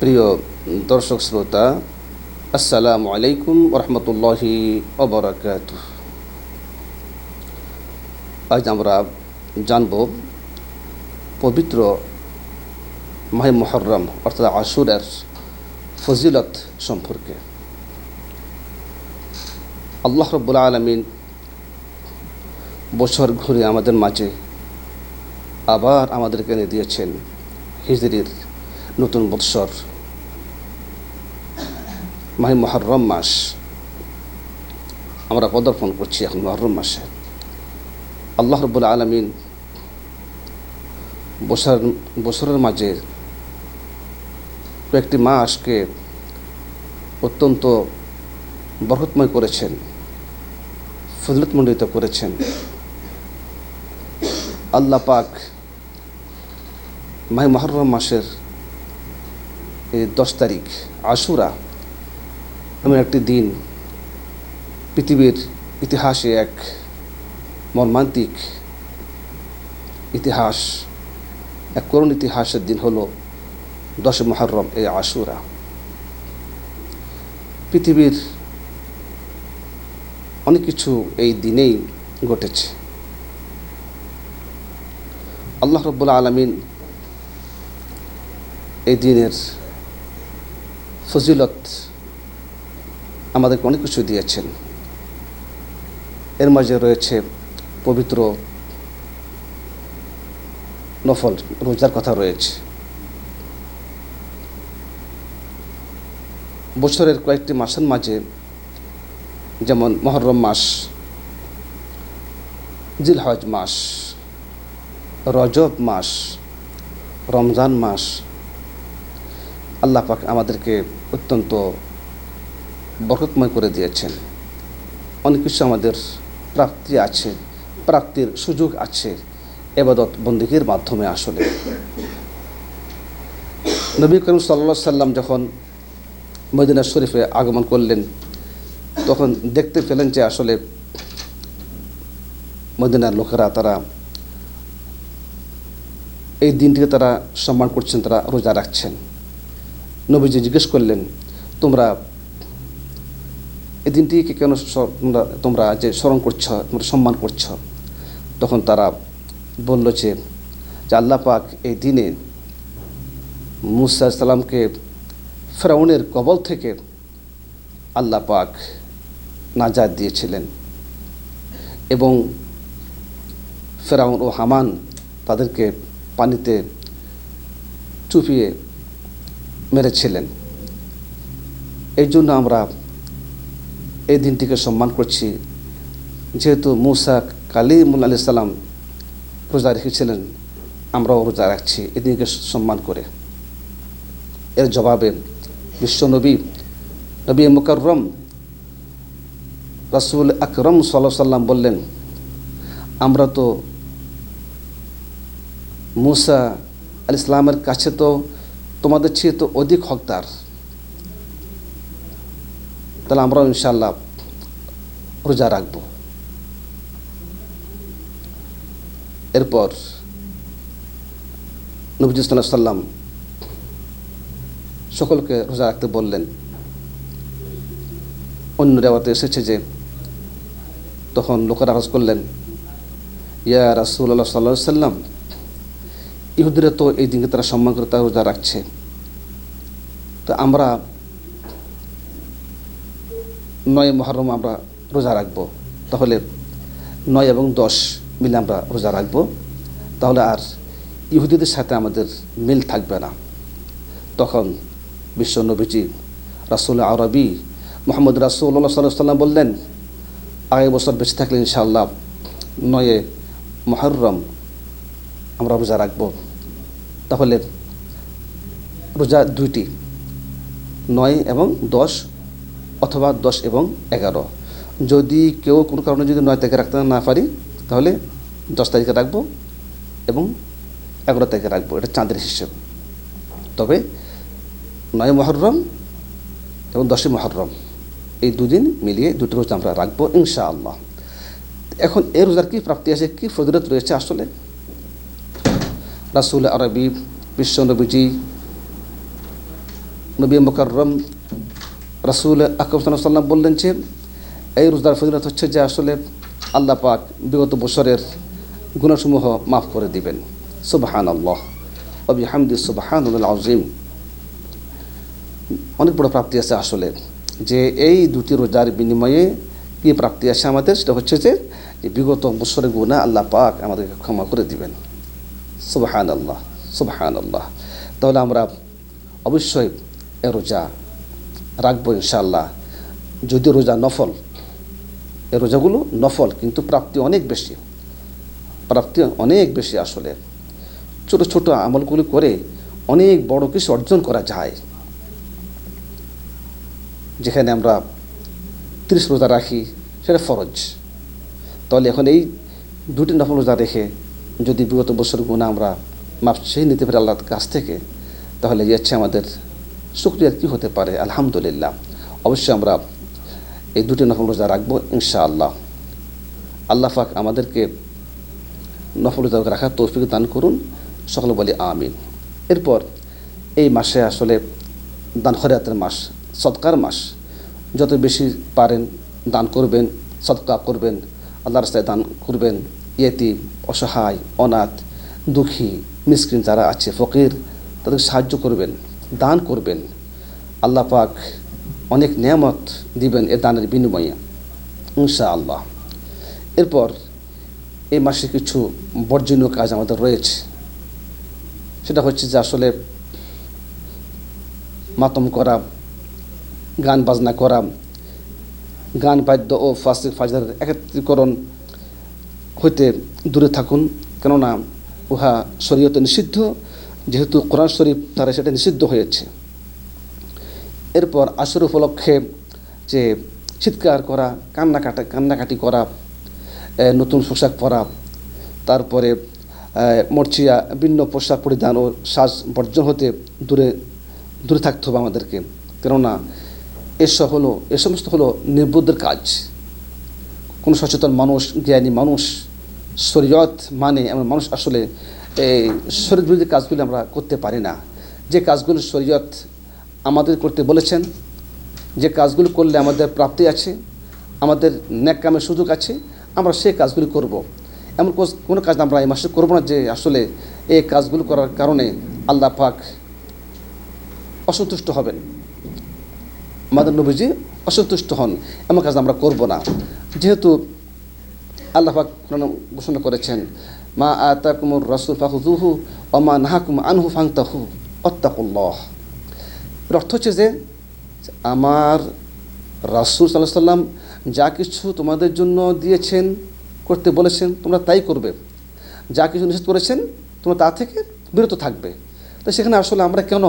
প্রিয় দর্শক শ্রোতা, আসসালামু আলাইকুম রহমতুল্লাহি অবরাকাত আজ আমরা জানব পবিত্র মাহে মহরম অর্থাৎ আশুরের ফজিলত সম্পর্কে। আল্লাহ রব্বুল আলমিন বছর ঘুরে আমাদের মাঝে আবার আমাদেরকে এনে দিয়েছেন হিজরির নতুন বৎসর। মাহে মহরম মাস। আমরা পদার্পণ করছি এখন মহরম মাসে। আল্লাহ রব্বুল আলমিন বছর, বছরের মাঝে কয়েকটি মাসকে অত্যন্ত বরকতময় করেছেন, ফজলতমণ্ডিত করেছেন। আল্লাহ পাক মাহে মহরম মাসের দশ তারিখ, আশুরা এমন একটি দিন পৃথিবীর ইতিহাসে এক মর্মান্তিক ইতিহাস, এক করুণ ইতিহাসের দিন হলো দশ মহরম এই আশুরা। পৃথিবীর অনেক কিছু এই দিনেই ঘটেছে। আল্লাহ রব্বুল আলমিন এই দিনের ফজিলত আমাদেরকে অনেক কিছু দিয়েছেন। এর মাঝে রয়েছে পবিত্র নফল, রোজার কথা রয়েছে। বছরের কয়েকটি মাসের মাঝে, যেমন মহরম মাস, জিলহজ মাস, রজব মাস, রমজান মাস আল্লাহ পাক আমাদেরকে অত্যন্ত বরকতময় করে দিয়েছেন। অনেক কিছু আমাদের প্রাপ্তি আছে, প্রাপ্তির সুযোগ আছে, এবাদত বন্দীগীর মাধ্যমে আসলে। নবী করিম সাল্লা সাল্লাম যখন মদিনা শরীফে আগমন করলেন, তখন দেখতে পেলেন যে আসলে মদিনার লোকেরা তারা এই দিনটিকে তারা সম্মান করছেন, তারা রোজা রাখছেন। নবীজি জিজ্ঞেস করলেন, তোমরা এই দিনটিকে কেন তোমরা তোমরা যে স্মরণ করছ, তোমরা সম্মান করছ? তখন তারা বলল যে আল্লাহ পাক এই দিনে মুসা সালামকে ফেরাউনের কবল থেকে আল্লাহ পাক নাজাদ দিয়েছিলেন এবং ফেরাউন ও হামান তাদেরকে পানিতে চুপিয়ে মেরেছিলেন। এই জন্য আমরা এই দিনটিকে সম্মান করছি। যেহেতু মুসা কালিমুল আলি সাল্লাম রোজা রেখেছিলেন, আমরাও রোজা রাখছি এই দিনকে সম্মান করে। এর জবাবে বিশ্বনবী নবী মুকরম রাসুল আকরম সাল্লা সাল্লাম বললেন, আমরা তো মুসা আল ইসলামের কাছে তো তোমাদের চেয়ে তো অধিক হকদার। তাহলে আমরাও ইনশাল্লাহ রোজা রাখব। এরপর নবীজ সাল্লাম সকলকে রোজা রাখতে বললেন। অন্য রেওয়াতে এসেছে যে, তখন লোকেরা আরজ করলেন, ইয়া রাসুল্লাহ সাল্লা সাল্লাম ইহুদিরা তো এই দিনকে তারা সম্মান করে, তারা রোজা রাখছে। তো আমরা নয় মহরম আমরা রোজা রাখব। তাহলে নয় এবং দশ মিলে আমরা রোজা রাখব। তাহলে আর ইহুদিদের সাথে আমাদের মিল থাকবে না। তখন বিশ্ব নবীজি রাসুল আরবি মোহাম্মদ রাসুল্লাহ সাল্লাহ সাল্লাম বললেন আগে বছর বেঁচে থাকলে ইনশাআল্লাহ নয়ে মহরম আমরা রোজা রাখব। তাহলে রোজা দুইটি, নয় এবং দশ অথবা দশ এবং এগারো। যদি কেউ কোনো কারণে যদি নয় তারিখে রাখতে না পারি, তাহলে দশ তারিখে রাখব এবং এগারো তারিখে রাখব, এটা চাঁদের হিসেব। তবে নয় মহরম এবং দশই মহরম, এই দুদিন মিলিয়ে দুটো রোজা আমরা রাখব ইনশাআল্লাহ। এখন এই রোজার কী প্রাপ্তি আছে, কী ফজিলত রয়েছে আসলে? রাসুল আরবি বিশ্ব নবীজি নবী মোকাররম রাসুল আকরুসাল্লাম বললেন যে, এই রোজদার ফজিলত হচ্ছে যে আসলে আল্লাহ পাক বিগত বছরের গুণসমূহ মাফ করে দিবেন। সুবাহান আল্লাহ অবি হামদি সুবাহান আজিম অনেক বড় প্রাপ্তি আছে আসলে যে এই দুটি রোজার বিনিময়ে কী প্রাপ্তি আছে আমাদের? সেটা হচ্ছে যে বিগত বছরের গুণা আল্লাহ পাক আমাদেরকে ক্ষমা করে দিবেন। সুবাহান আল্লাহ সুবাহান আল্লাহ তাহলে আমরা অবশ্যই এ রোজা রাখব ইনশাআল্লাহ। যদি রোজা নফল, এ রোজাগুলো নফল, কিন্তু প্রাপ্তি অনেক বেশি। প্রাপ্তি অনেক বেশি আসলে। ছোট ছোট আমলগুলি করে অনেক বড় কিছু অর্জন করা যায়। যেখানে আমরা তিরিশ রোজা রাখি, সেটা ফরজ। তাহলে এখন এই দুটি নফল রোজা রেখে যদি বিগত বছর গুণা আমরা মাপ সেই নিতে পারি আল্লাহর কাছ থেকে, তাহলে যাচ্ছে আমাদের শুক্রিয়ার কী হতে পারে? আলহামদুলিল্লাহ। অবশ্যই আমরা এই দুটি নফল রোজা রাখব ইনশাআল্লাহ। আল্লাহ পাক আমাদেরকে নফল রোজা রাখার তৌফিক দান করুন। সকলে বলি আমিন। এরপর এই মাসে আসলে দান খরিয়াতের মাস সৎকার মাস। যত বেশি পারেন দান করবেন সৎকা করবেন আল্লাহ রাস্তায় দান করবেন। ইয়েতি অসহায়, অনাথ, দুঃখী, মিসকিন যারা আছে, ফকির, তাদেরকে সাহায্য করবেন, দান করবেন। আল্লাহ পাক অনেক নিয়ামত দিবেন এ দানের বিনিময়ে ইনশা আল্লাহ এরপর এই মাসে কিছু বর্জনীয় কাজ আমাদের রয়েছে। সেটা হচ্ছে যে আসলে মাতম করা, গান বাজনা করা, গান বাদ্য ও ফাসিক ফাজার একত্রীকরণ হইতে দূরে থাকুন, কেননা উহা শরীয়তে নিষিদ্ধ, যেহেতু কোরআন শরীফ তারা সেটা নিষিদ্ধ হয়েছে। এরপর আসর উপলক্ষে যে চিৎকার করা, কান্নাকাটা, কান্নাকাটি করা নতুন পোশাক পরা, তারপরে মরচিয়া, ভিন্ন পোশাক পরিধান ও শ্বাস বর্জন হতে দূরে দূরে থাকতে হবে আমাদেরকে। কেননা এসব হলো, এ সমস্ত হলো নির্বুদ্ধের কাজ। কোনো সচেতন মানুষ, জ্ঞানী মানুষ শরীয়ত মানে এমন মানুষ আসলে এই শরীর বিরোধী কাজগুলি আমরা করতে পারি না। যে কাজগুলো শরীয়ত আমাদের করতে বলেছেন, যে কাজগুলো করলে আমাদের প্রাপ্তি আছে, আমাদের ন্যাক কামের সুযোগ আছে, আমরা সেই কাজগুলি করব। এমন কোনো কাজ আমরা এই মাসে করব না যে আসলে এই কাজগুলো করার কারণে আল্লাহ পাক অসন্তুষ্ট হবেন। আমাদের নবীজি অসন্তুষ্ট হন, এমন কাজ আমরা করব না। যেহেতু আল্লাহ পাক ঘোষণা করেছেন, মা আতাকুমুর রসুল ফাহুদুহু অমা নাহাকুম আনহু ফাংতাহু অত্তাকুল্লাহ এর অর্থ হচ্ছে যে, আমার রাসুল সাল্লাহ সাল্লাম যা কিছু তোমাদের জন্য দিয়েছেন, করতে বলেছেন, তোমরা তাই করবে। যা কিছু নিষেধ করেছেন, তোমরা তা থেকে বিরত থাকবে। তো সেখানে আসলে আমরা কেন?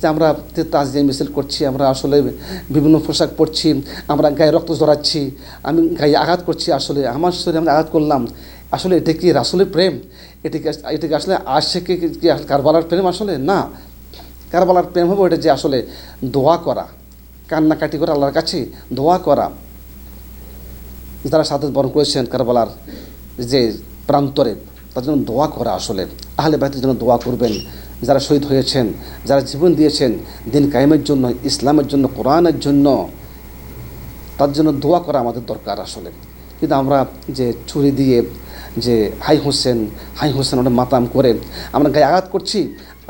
যে আমরা তাজিয়া মিছিল করছি, আমরা আসলে বিভিন্ন পোশাক পরছি, আমরা গায়ে রক্ত জড়াচ্ছি আমি গায়ে আঘাত করছি আসলে, আমার শরীরে আমরা আঘাত করলাম। আসলে এটা কি রাসুলের প্রেম? এটাকে এটাকে আসলে আশেকে কি কারবালার প্রেম আসলে? না। কারবালার প্রেম হবে ওটা যে আসলে দোয়া করা, কান্নাকাটি করে আল্লাহর কাছে দোয়া করা। যারা সাথে বরণ করেছেন কারবালার যে প্রান্তরে তার জন্য দোয়া করা আসলে। আহলে বাইতের জন্য দোয়া করবেন। যারা শহীদ হয়েছেন, যারা জীবন দিয়েছেন, দিন কায়েমের জন্য, ইসলামের জন্য, কোরআনের জন্য, তার জন্য দোয়া করা আমাদের দরকার আসলে। কিন্তু আমরা যে ছুরি দিয়ে যে হাই হোসেন হাই হোসেন ওটা মাতাম করে আমরা গায়ে আঘাত করছি,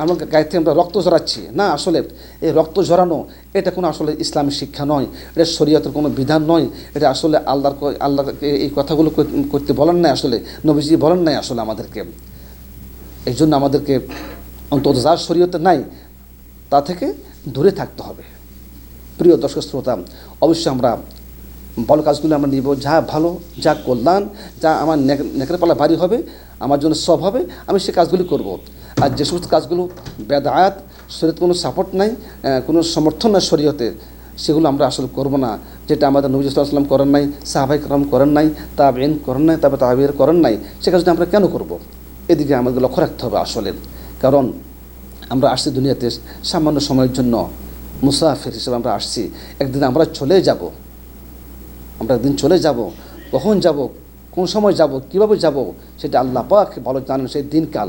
আমরা গায়ে থেকে আমরা রক্ত ঝরাচ্ছি। না, আসলে এই রক্ত ঝরানো, এটা কোনো আসলে ইসলামী শিক্ষা নয়, এটা শরীয়তের কোনো বিধান নয়, এটা আসলে আল্লাহর আল্লাহ এই কথাগুলো করতে বলেন নাই আসলে, নবীজি বলেন নাই আসলে আমাদেরকে। এই জন্য আমাদেরকে অন্তত যার শরীয়তে নাই, তা থেকে দূরে থাকতে হবে প্রিয় দর্শক শ্রোতা, অবশ্যই আমরা ভালো কাজগুলো আমরা নিব যা ভালো, যা কল্যাণ, যা আমার নেকের পালা ভারী হবে, আমার জন্য সব হবে, আমি সে কাজগুলি করব। আর যে সমস্ত কাজগুলো বেদায়াত শরীর কোনো সাপোর্ট নাই কোনো সমর্থন নাই শরীয়তে, সেগুলো আমরা আসলে করব না যেটা আমাদের নবী সাল্লাম করেন নাই, সাহাবাই করম করেন নাই তাবেন করেন নাই, তারপরে তাবির করেন নাই, সে কাজটা আমরা কেন করব। এদিকে আমাদের লক্ষ্য রাখতে হবে আসলে কারণ আমরা আসছি দুনিয়াতে সামান্য সময়ের জন্য মুসাফির হিসেবে আমরা আসছি। একদিন আমরা চলে যাব। আমরা একদিন চলে যাব। কখন যাব? কোন সময় যাব? কীভাবে যাব? সেটা আল্লাহ পাক ভালো জানেন সেই দিনকাল।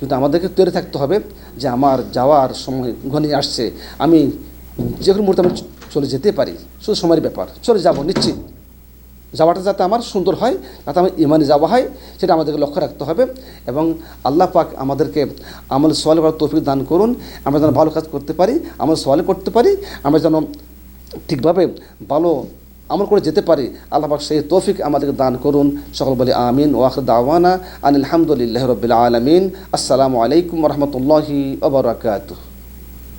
কিন্তু আমাদেরকে তৈরি থাকতে হবে যে আমার যাওয়ার সময় ঘনিয়ে আসছে। আমি যে কোনো মুহূর্তে আমি চলে যেতে পারি। শুধু সময়ের ব্যাপার। চলে যাব নিশ্চিত। যাওয়াটা যাতে আমার সুন্দর হয় যাতে আমার ইমানে যাওয়া হয়, সেটা আমাদেরকে লক্ষ্য রাখতে হবে এবং আল্লাহ পাক আমাদেরকে আমল সোয়াল করার তৌফিক দান করুন, আমরা যেন ভালো কাজ করতে পারি, আমল সোয়াল করতে পারি, আমরা যেন ঠিকভাবে ভালো আমল করে যেতে পারি, আল্লাহ পাক সেই তৌফিক আমাদেরকে দান করুন। সকল বলি আমিন ওয়াখর দাওয়ানা আনিল হামদুলিল্লাহ রবিল আলমিন। আসসালামু আলাইকুম রহমতুল্লাহি ওবরাকাতুহ